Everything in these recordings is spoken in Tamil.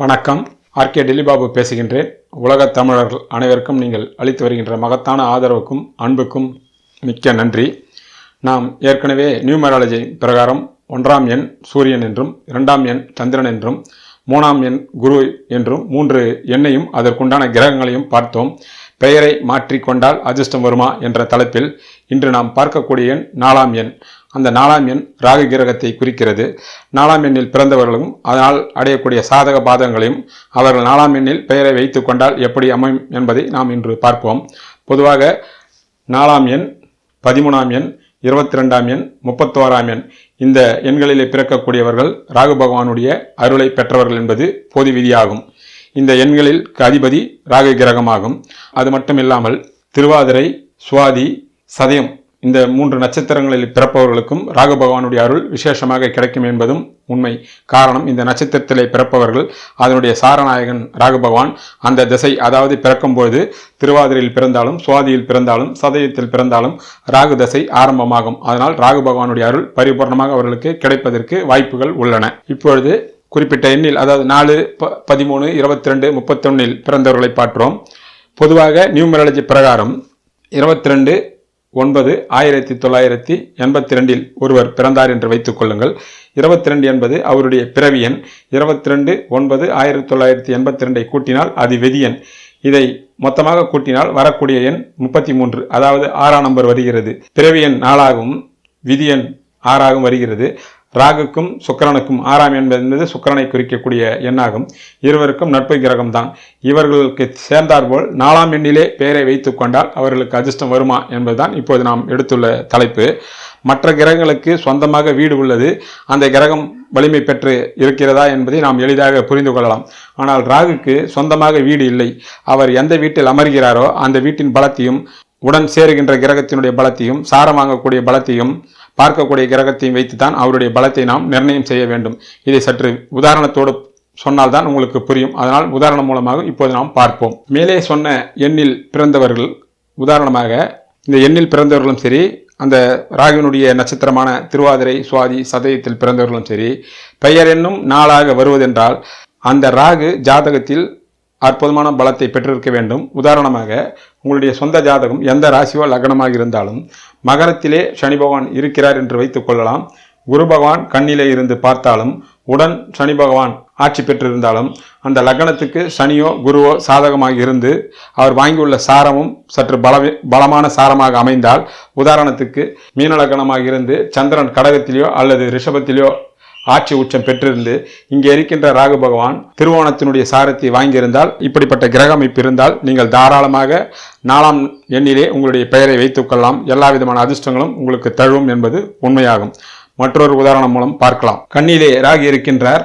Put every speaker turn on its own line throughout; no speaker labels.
வணக்கம். ஆர்கே டெல்லிபாபு பேசுகின்றேன். உலகத் தமிழர்கள் அனைவருக்கும் நீங்கள் அளித்து வருகின்ற மகத்தான ஆதரவுக்கும் அன்புக்கும் மிக்க நன்றி. நாம் ஏற்கனவே நியூமராலஜி பிரகாரம் ஒன்றாம் எண் சூரியன் என்றும் இரண்டாம் எண் சந்திரன் என்றும் மூணாம் எண் குரு என்றும் மூன்று எண்ணையும் அதற்குண்டான கிரகங்களையும் பார்த்தோம். பெயரை மாற்றிக்கொண்டால் அதிர்ஷ்டம் வருமா என்ற தலைப்பில் இன்று நாம் பார்க்கக்கூடிய எண் நாலாம் எண். அந்த நாலாம் எண் ராகு கிரகத்தை குறிக்கிறது. நாலாம் எண்ணில் பிறந்தவர்களும் அதனால் அடையக்கூடிய சாதக பாதகங்களையும் அவர்கள் நாலாம் எண்ணில் பெயரை வைத்து கொண்டால் எப்படி அமையும் என்பதை நாம் இன்று பார்ப்போம். பொதுவாக நாலாம் எண் பதிமூணாம் எண் இருபத்தி ரெண்டாம் எண் முப்பத்தோராம் எண் இந்த எண்களிலே பிறக்கக்கூடியவர்கள் ராகு பகவானுடைய அருளை பெற்றவர்கள் என்பது பொது விதியாகும். இந்த எண்களில் அதிபதி ராகு கிரகமாகும். அது மட்டும் இல்லாமல் திருவாதிரை சுவாதி சதயம் இந்த மூன்று நட்சத்திரங்களில் பிறப்பவர்களுக்கும் ராகு பகவானுடைய அருள் விசேஷமாக கிடைக்கும் என்பதும் உண்மை. காரணம் இந்த நட்சத்திரத்திலே பிறப்பவர்கள் அதனுடைய சாரநாயகன் ராகு பகவான் அந்த திசை அதாவது பிறக்கும்போது திருவாதிரையில் பிறந்தாலும் சுவாதியில் பிறந்தாலும் சதயத்தில் பிறந்தாலும் ராகு தசை ஆரம்பமாகும். அதனால் ராகு பகவானுடைய அருள் பரிபூர்ணமாக அவர்களுக்கு கிடைப்பதற்கு வாய்ப்புகள் உள்ளன. இப்பொழுது குறிப்பிட்ட எண்ணில் அதாவது நாலு ப பதிமூணு இருபத்தி ரெண்டு முப்பத்தொன்னில் பிறந்தவர்களை பார்க்கிறோம். பொதுவாக நியூமராலஜி பிரகாரம் இருபத்தி ரெண்டு ஒன்பது ஆயிரத்தி தொள்ளாயிரத்தி எண்பத்தி ரெண்டில் ஒருவர் பிறந்தார் என்று வைத்துக் கொள்ளுங்கள். இருபத்தி ரெண்டு என்பது அவருடைய பிறவி எண். இருபத்தி ரெண்டு ஒன்பது ஆயிரத்தி தொள்ளாயிரத்தி எண்பத்தி ரெண்டை கூட்டினால் அது வெதியன் இதை மொத்தமாக கூட்டினால் வரக்கூடிய எண் முப்பத்தி மூன்று அதாவது ஆறாம் நம்பர் வருகிறது. பிறவி எண் நாளாகவும் விதி எண் ஆறாகவும் வருகிறது. ராகுக்கும் சுக்கரனுக்கும் ஆறாம் என்பது என்பது சுக்கரனை குறிக்கக்கூடிய எண்ணாகும். இருவருக்கும் நட்பு கிரகம்தான். இவர்களுக்கு சேர்ந்தாற்போல் நாலாம் எண்ணிலே பெயரை வைத்து கொண்டால் அவர்களுக்கு அதிர்ஷ்டம் வருமா என்பதுதான் இப்போது நாம் எடுத்துள்ள தலைப்பு. மற்ற கிரகங்களுக்கு சொந்தமாக வீடு உள்ளது. அந்த கிரகம் வலிமை பெற்று இருக்கிறதா என்பதை நாம் எளிதாக புரிந்து கொள்ளலாம். ஆனால் ராகுக்கு சொந்தமாக வீடு இல்லை. அவர் எந்த வீட்டில் அமர்கிறாரோ அந்த வீட்டின் பலத்தையும் உடன் சேருகின்ற கிரகத்தினுடைய பலத்தையும் சாரம் வாங்கக்கூடிய பலத்தையும் பார்க்கக்கூடிய கிரகத்தையும் வைத்துத்தான் அவருடைய பலத்தை நாம் நிர்ணயம் செய்ய வேண்டும். இதை சற்று உதாரணத்தோடு சொன்னால்தான் உங்களுக்கு புரியும். அதனால் உதாரணம் மூலமாக இப்போது நாம் பார்ப்போம். மேலே சொன்ன எண்ணில் பிறந்தவர்கள் உதாரணமாக இந்த எண்ணில் பிறந்தவர்களும் சரி அந்த ராகுவினுடைய நட்சத்திரமான திருவாதிரை சுவாதி சதயத்தில் பிறந்தவர்களும் சரி பெயர் என்னும் நாளாக வருவதென்றால் அந்த ராகு ஜாதகத்தில் அற்புதமான பலத்தை பெற்றிருக்க வேண்டும். உதாரணமாக உங்களுடைய சொந்த ஜாதகம் எந்த ராசியோ லக்னமாக இருந்தாலும் மகரத்திலே சனி பகவான் இருக்கிறார் என்று வைத்துக் கொள்ளலாம். குரு பகவான் கண்ணிலே இருந்து பார்த்தாலும் உடன் சனி பகவான் ஆட்சி பெற்றிருந்தாலும் அந்த லக்னத்துக்கு சனியோ குருவோ சாதகமாக இருந்து அவர் வாங்கியுள்ள சாரமும் சற்று பல பலமான சாரமாக அமைந்தால் உதாரணத்துக்கு மீன லக்னமாக இருந்து சந்திரன் கடகத்திலேயோ அல்லது ரிஷபத்திலேயோ ஆட்சி உச்சம் பெற்றிருந்து இங்கே இருக்கின்ற ராகு பகவான் திருவோணத்தினுடைய சாரத்தை வாங்கியிருந்தால் இப்படிப்பட்ட கிரக அமைப்பு இருந்தால் நீங்கள் தாராளமாக நாலாம் எண்ணிலே உங்களுடைய பெயரை வைத்துக்கொள்ளலாம் எல்லா விதமான அதிர்ஷ்டங்களும் உங்களுக்கு தழுவும் என்பது உண்மையாகும். மற்றொரு உதாரணம் மூலம் பார்க்கலாம். கண்ணிலே ராகு இருக்கின்றார்.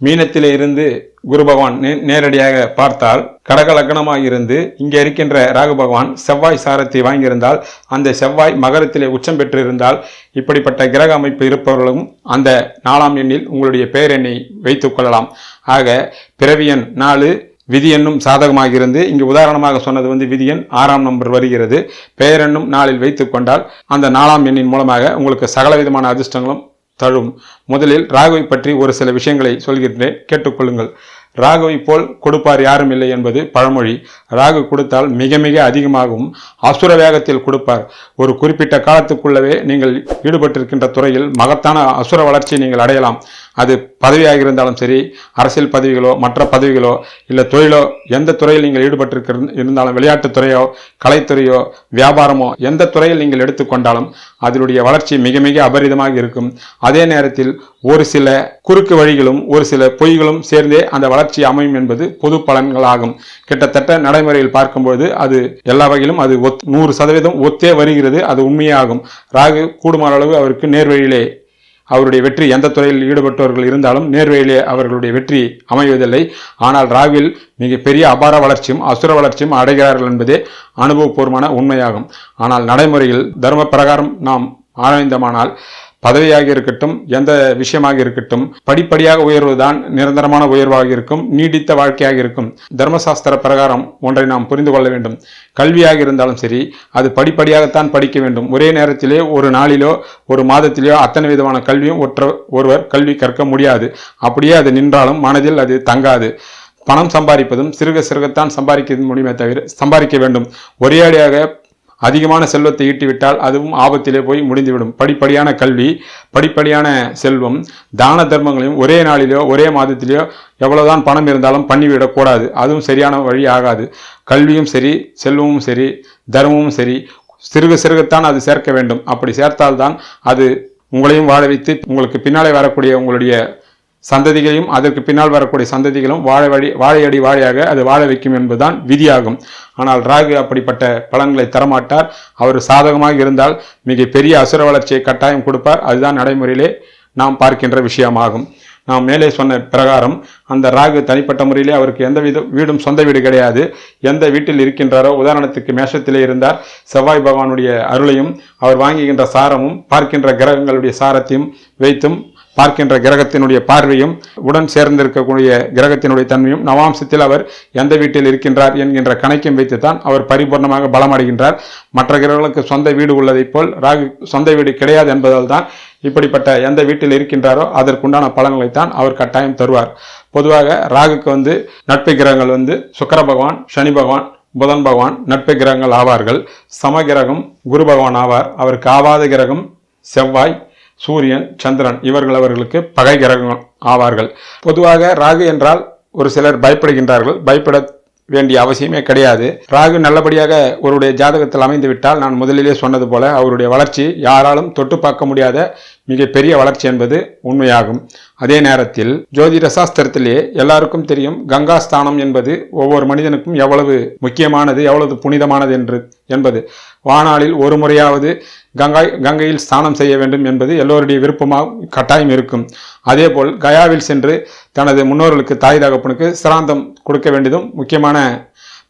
மீனத்திலே இருந்து குரு பகவான் நே நேரடியாக பார்த்தால் கடக லக்னமாக இருந்து இங்கே இருக்கின்ற ராகு பகவான் செவ்வாய் சாரத்தை வாங்கியிருந்தால் அந்த செவ்வாய் மகரத்திலே உச்சம் பெற்றிருந்தால் இப்படிப்பட்ட கிரக அமைப்பு இருப்பவர்களும் அந்த நாலாம் எண்ணில் உங்களுடைய பேரெண்ணை வைத்துக் கொள்ளலாம். ஆக பிறவியன் நாலு விதி எண்ணும் சாதகமாக இருந்து இங்கு உதாரணமாக சொன்னது வந்து விதியன் ஆறாம் நம்பர் வருகிறது. பெயரெண்ணும் நாளில் வைத்துக் கொண்டால் அந்த நாலாம் எண்ணின் மூலமாக உங்களுக்கு சகல விதமான அதிர்ஷ்டங்களும் தழும். முதலில் ராகுவை பற்றி ஒரு சில விஷயங்களை சொல்கின்றேன் கேட்டுக்கொள்ளுங்கள். ராகுவை போல் கொடுப்பார் யாரும் இல்லை என்பது பழமொழி. ராகு கொடுத்தால் மிக மிக அதிகமாகவும் அசுர வேகத்தில் கொடுப்பார். ஒரு குறிப்பிட்ட காலத்துக்குள்ளவே நீங்கள் ஈடுபட்டிருக்கின்ற துறையில் மகத்தான அசுர வளர்ச்சியை நீங்கள் அடையலாம். அது பதவியாக இருந்தாலும் சரி அரசியல் பதவிகளோ மற்ற பதவிகளோ இல்லை தொழிலோ எந்த துறையில் நீங்கள் ஈடுபட்டிருக்கிற இருந்தாலும் விளையாட்டுத் துறையோ கலைத்துறையோ வியாபாரமோ எந்த துறையில் நீங்கள் எடுத்துக்கொண்டாலும் அதனுடைய வளர்ச்சி மிக மிக அபரிதமாக இருக்கும். அதே நேரத்தில் ஒரு சில குறுக்கு வழிகளும் ஒரு சில பொய்களும் சேர்ந்தே அந்த வளர்ச்சி அமையும் என்பது பொது பலன்களாகும். கிட்டத்தட்ட நடைமுறையில் பார்க்கும்போது அது எல்லா வகையிலும் அது ஒத் நூறு சதவீதம் ஒத்தே வருகிறது அது உண்மையாகும். ராகு கூடுமான அளவு அவருக்கு நேர்வழியிலே அவருடைய வெற்றி எந்த துறையில் ஈடுபட்டவர்கள் இருந்தாலும் நேர்வழியிலே அவர்களுடைய வெற்றி அமைவதில்லை. ஆனால் ராகுவில் மிகப்பெரிய அபார வளர்ச்சியும் அசுர வளர்ச்சியும் அடைகிறார்கள் என்பதே அனுபவபூர்வமான உண்மையாகும். ஆனால் நடைமுறையில் தர்ம பிரகாரம் நாம் ஆராய்ந்தமானால் பதவியாக இருக்கட்டும் எந்த விஷயமாக இருக்கட்டும் படிப்படியாக உயர்வுதான் நிரந்தரமான உயர்வாக இருக்கும் நீடித்த வாழ்க்கையாக இருக்கும் தர்மசாஸ்திர பிரகாரம் ஒன்றை நாம் புரிந்து கொள்ள வேண்டும். கல்வியாக இருந்தாலும் சரி அது படிப்படியாகத்தான் படிக்க வேண்டும். ஒரே நேரத்திலே ஒரு நாளிலோ ஒரு மாதத்திலேயோ அத்தனை விதமான கல்வியும் ஒற்ற ஒருவர் கல்வி கற்க முடியாது. அப்படியே அது நின்றாலும் மனதில் அது தங்காது. பணம் சம்பாதிப்பதும் சிறுக சிறுகத்தான் சம்பாதிக்க முடியுமே தவிர சம்பாதிக்க வேண்டும். ஒரேடியாக அதிகமான செல்வத்தை ஈட்டிவிட்டால் அதுவும் ஆபத்திலே போய் முடிந்துவிடும். படிப்படியான கல்வி படிப்படியான செல்வம் தான தர்மங்களையும் ஒரே நாளிலோ ஒரே மாதத்திலேயோ எவ்வளவுதான் பணம் இருந்தாலும் பண்ணிவிடக்கூடாது அதுவும் சரியான வழி ஆகாது. கல்வியும் சரி செல்வமும் சரி தர்மமும் சரி சிறுக சிறுகத்தான் அது சேர்க்க வேண்டும். அப்படி சேர்த்தால்தான் அது உங்களையும் வாழ வைத்து உங்களுக்கு பின்னாலே வரக்கூடிய உங்களுடைய சந்ததிகளையும் அதற்கு பின்னால் வரக்கூடிய சந்ததிகளும் வாழ வழி வாழையடி வாழையாக அது வாழ வைக்கும் என்பதுதான் விதியாகும். ஆனால் ராகு அப்படிப்பட்ட பலன்களை தரமாட்டார். அவர் சாதகமாக இருந்தால் மிக பெரிய அசுர வளர்ச்சியை கட்டாயம் கொடுப்பார். அதுதான் நடைமுறையிலே நாம் பார்க்கின்ற விஷயமாகும். நாம் மேலே சொன்ன பிரகாரம் அந்த ராகு தனிப்பட்ட முறையிலே அவருக்கு எந்த வித வீடும் சொந்த வீடு கிடையாது. எந்த வீட்டில் இருக்கின்றாரோ உதாரணத்துக்கு மேஷத்திலே இருந்தார். செவ்வாய் பகவானுடைய அருளையும் அவர் வாங்குகின்ற சாரமும் பார்க்கின்ற கிரகங்களுடைய சாரத்தையும் வைத்தும் பார்க்கின்ற கிரகத்தினுடைய பார்வையும் உடன் சேர்ந்திருக்கக்கூடிய கிரகத்தினுடைய தன்மையும் நவாம்சத்தில் அவர் எந்த வீட்டில் இருக்கின்றார் என்கின்ற கணக்கையும் வைத்துத்தான் அவர் பரிபூர்ணமாக பலமடைகின்றார். மற்ற கிரகங்களுக்கு சொந்த வீடு உள்ளதைப் போல் ராகு சொந்த வீடு கிடையாது என்பதால் தான் இப்படிப்பட்ட எந்த வீட்டில் இருக்கின்றாரோ அதற்குண்டான பலன்களைத்தான் அவர் கட்டாயம் தருவார். பொதுவாக ராகுக்கு வந்து நட்பு கிரகங்கள் வந்து சுக்கர பகவான் சனி பகவான் புதன் பகவான் நட்பு கிரகங்கள் ஆவார்கள். சம கிரகம் குரு பகவான் ஆவார். அவருக்கு ஆவாத கிரகம் செவ்வாய் சூரியன் சந்திரன் இவர்கள் அவர்களுக்கு பகை கிரகம் ஆவார்கள். பொதுவாக ராகு என்றால் ஒரு சிலர் பயப்படுகின்றார்கள். பயப்பட வேண்டிய அவசியமே கிடையாது. ராகு நல்லபடியாக ஒருடைய ஜாதகத்தில் அமைந்து விட்டால் நான் முதலிலே சொன்னது போல அவருடைய வளர்ச்சி யாராலும் தொட்டு பார்க்க முடியாத மிகப்பெரிய வளர்ச்சி என்பது உண்மையாகும். அதே நேரத்தில் ஜோதிட சாஸ்திரத்திலே எல்லாருக்கும் தெரியும் கங்கா ஸ்தானம் என்பது ஒவ்வொரு மனிதனுக்கும் எவ்வளவு முக்கியமானது எவ்வளவு புனிதமானது என்று என்பது. வானாளில் ஒரு முறையாவது கங்கா கங்கையில் ஸ்நானம் செய்ய வேண்டும் என்பது எல்லோருடைய விருப்பமாக கட்டாயம் இருக்கும். அதேபோல் கயாவில் சென்று தனது முன்னோர்களுக்கு தாய் தகப்பனுக்கு சிராந்தம் கொடுக்க வேண்டியதும் முக்கியமான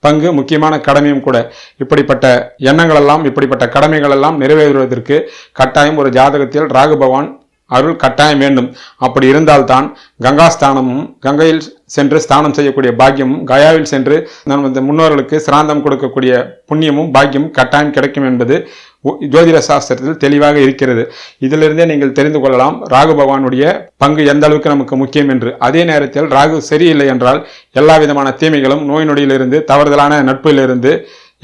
பங்கு முக்கியமான கடமையும் கூட. இப்படிப்பட்ட எண்ணங்களெல்லாம் இப்படிப்பட்ட கடமைகளெல்லாம் நிறைவேறுவதற்கு கட்டாயம் ஒரு ஜாதகத்தில் ராகு பகவான் அருள் கட்டாயம் வேண்டும். அப்படி இருந்தால்தான் கங்கா ஸ்தானமும் கங்கையில் சென்று ஸ்தானம் செய்யக்கூடிய பாக்கியமும் கயாவில் சென்று நமது முன்னோர்களுக்கு சிராந்தம் கொடுக்கக்கூடிய புண்ணியமும் பாக்கியமும் கட்டாயம் கிடைக்கும் என்பது ஜோதிட சாஸ்திரத்தில் தெளிவாக இருக்கிறது. இதிலிருந்தே நீங்கள் தெரிந்து கொள்ளலாம் ராகு பகவானுடைய பங்கு எந்த அளவுக்கு நமக்கு முக்கியம் என்று. அதே நேரத்தில் ராகு சரியில்லை என்றால் எல்லா விதமான தீமைகளும் நோய் நொடியிலிருந்து தவறுதலான நட்பிலிருந்து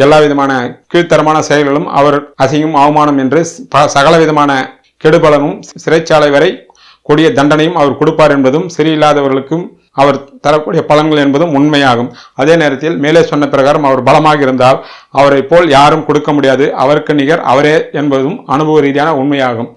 எல்லா விதமான கீழ்த்தரமான செயல்களும் அவர் அசிங்கும் அவமானம் என்று சகல விதமான கெடுபலனும் சிறைச்சாலை வரை கொடிய தண்டனையும் அவர் கொடுப்பார் என்பதும் சரியில்லாதவர்களுக்கும் அவர் தரக்கூடிய பலன்கள் என்பதும் உண்மையாகும். அதே நேரத்தில் மேலே சொன்ன பிரகாரம் அவர் பலமாக இருந்தால் அவரை போல் யாரும் கொடுக்க முடியாது. அவருக்கு நிகர் அவரே என்பதும் அனுபவ ரீதியான உண்மையாகும்.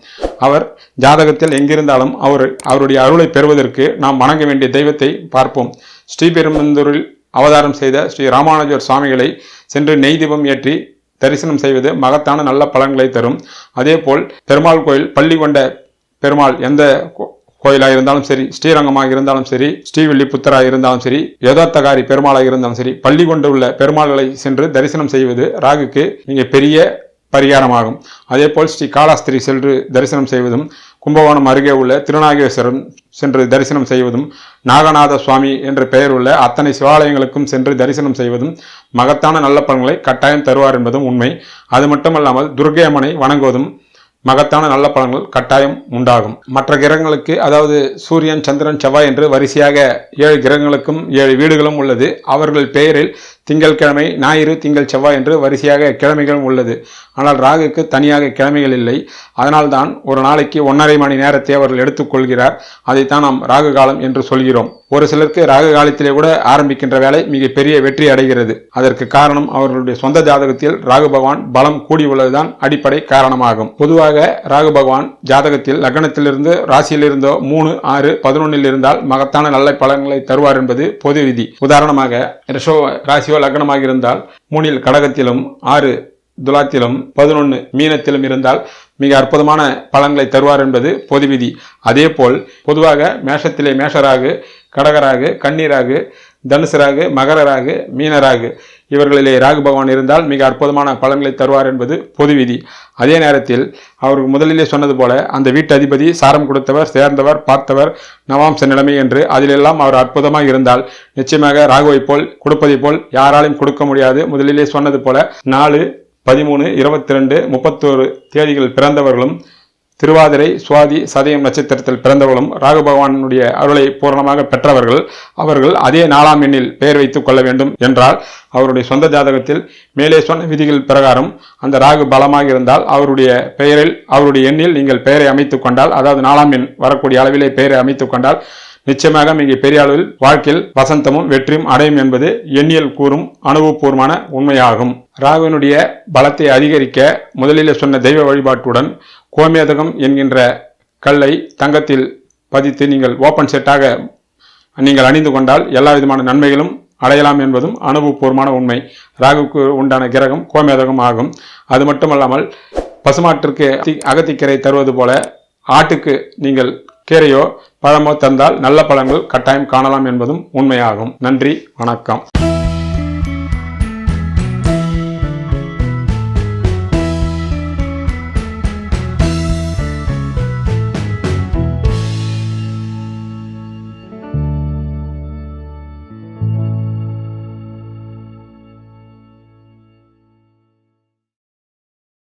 அவர் ஜாதகத்தில் எங்கிருந்தாலும் அவர் அவருடைய அருளை பெறுவதற்கு நாம் வணங்க வேண்டிய தெய்வத்தை பார்ப்போம். ஸ்ரீபெரும்பந்தூரில் அவதாரம் செய்த ஸ்ரீ ராமானுஜர் சுவாமிகளை சென்று நெய் தீபம் ஏற்றி தரிசனம் செய்வது மகத்தான நல்ல பலன்களை தரும். அதேபோல் பெருமாள் கோயில் பள்ளி கொண்ட பெருமாள் எந்த கோ- கோயிலாக இருந்தாலும் சரி ஸ்ரீரங்கமாக இருந்தாலும் சரி ஸ்ரீவில்லிபுத்தராக இருந்தாலும் சரி யதார்த்தகாரி பெருமாளாக இருந்தாலும் சரி பள்ளி கொண்டு உள்ள பெருமாள்களை சென்று தரிசனம் செய்வது ராகுக்கு மிக பெரிய பரிகாரமாகும். அதேபோல் ஸ்ரீ காலாஸ்திரி சென்று தரிசனம் செய்வதும் கும்பகோணம் அருகே உள்ள திருநாகேஸ்வரம் சென்று தரிசனம் செய்வதும் நாகநாத சுவாமி என்ற பெயர் உள்ள அத்தனை சிவாலயங்களுக்கும் சென்று தரிசனம் செய்வதும் மகத்தான நல்ல பலன்களை கட்டாயம் தருவார் என்பதும் உண்மை. அது மட்டுமல்லாமல் துர்க்கை அம்மனை வணங்குவதும் மகத்தான நல்ல பலன்கள் கட்டாயம் உண்டாகும். மற்ற கிரகங்களுக்கு அதாவது சூரியன் சந்திரன் செவ்வாய் என்று வரிசையாக ஏழு கிரகங்களுக்கும் ஏழு வீடுகளும் உள்ளது. அவர்கள் பெயரில் திங்கள்கிழமை ஞாயிறு திங்கள் செவ்வாய் என்று வரிசையாக கிழமைகளும் உள்ளது. ஆனால் ராகுக்கு தனியாக கிழமைகள் இல்லை. அதனால்தான் ஒரு நாளைக்கு ஒன்றரை மணி நேரத்தை அவர்கள் எடுத்துக்கொள்கிறார் அதைத்தான் நாம் ராகு காலம் என்று சொல்கிறோம். ஒரு சிலருக்கு ராகு காலத்திலே கூட ஆரம்பிக்கின்ற வேலை மிக பெரிய வெற்றி அடைகிறது. அதற்கு காரணம் அவர்களுடைய சொந்த ஜாதகத்தில் ராகு பகவான் பலம் கூடியுள்ளதுதான் அடிப்படை காரணமாகும். பொதுவாக ராகு பகவான் ஜாதகத்தில் லக்னத்திலிருந்து ராசியிலிருந்தோ மூணு ஆறு பதினொன்னில் இருந்தால் மகத்தான நல்ல பலன்களை தருவார் என்பது பொது விதி. உதாரணமாக ரிஷோ ராசியோ லக்னமாக இருந்தால் மூணில் கடகத்திலும் ஆறு துலாத்திலும் பதினொன்று மீனத்திலும் இருந்தால் மிக அற்புதமான பலன்களை தருவார் என்பது பொது விதி. அதேபோல் பொதுவாக மேஷத்திலே மேஷராகு கடகராகு கண்ணீராகு தனுசராகு மகரராகு மீனராகு இவர்களிலே ராகு பகவான் இருந்தால் மிக அற்புதமான பலன்களை தருவார் என்பது பொது விதி. அதே நேரத்தில் அவர் முதலிலே சொன்னது போல அந்த வீட்டு அதிபதி சாரம் கொடுத்தவர் சேர்ந்தவர் பார்த்தவர் நவாம்ச நிலைமை என்று அதிலெல்லாம் அவர் அற்புதமாக இருந்தால் நிச்சயமாக ராகுவை போல் கொடுப்பதை போல் யாராலையும் கொடுக்க முடியாது. முதலிலே சொன்னது போல நாலு பதிமூணு இருபத்தி ரெண்டு முப்பத்தோரு தேதிகள் பிறந்தவர்களும் திருவாதிரை சுவாதி சதயம் நட்சத்திரத்தில் பிறந்தவர்களும் ராகு பகவானுடைய அருளை பூரணமாக பெற்றவர்கள் அவர்கள் அதே நாலாம் எண்ணில் பெயர் வைத்துக் கொள்ள வேண்டும் என்றால் அவருடைய சொந்த ஜாதகத்தில் மேலே சொன்ன விதிகள் பிரகாரம் அந்த ராகு பலமாக இருந்தால் அவருடைய பெயரில் அவருடைய எண்ணில் நீங்கள் பெயரை அமைத்துக் கொண்டால் அதாவது நாலாம் எண் வரக்கூடிய அளவிலே பெயரை அமைத்துக் கொண்டால் நிச்சயமாக மிக பெரிய அளவில் வாழ்க்கையில் வசந்தமும் வெற்றியும் அடையும் என்பது எண்ணியல் கூறும் அனுபவபூர்வமான உண்மையாகும். ராகுவினுடைய பலத்தை அதிகரிக்க முதலில் சொன்ன தெய்வ வழிபாட்டுடன் கோமேதகம் என்கின்ற கல்லை தங்கத்தில் பதித்து நீங்கள் ஓப்பன் செட்டாக நீங்கள் அணிந்து கொண்டால் எல்லா விதமான நன்மைகளும் அடையலாம் என்பதும் அனுபவபூர்வமான உண்மை. ராகுக்கு உண்டான கிரகம் கோமேதகம் ஆகும். அது மட்டுமல்லாமல் பசுமாட்டிற்கு அகத்திக்கீரை தருவது போல ஆட்டுக்கு நீங்கள் கீரையோ பழமோ தந்தால் நல்ல பழங்கள் கட்டாயம் காணலாம் என்பதும் உண்மையாகும். நன்றி வணக்கம்.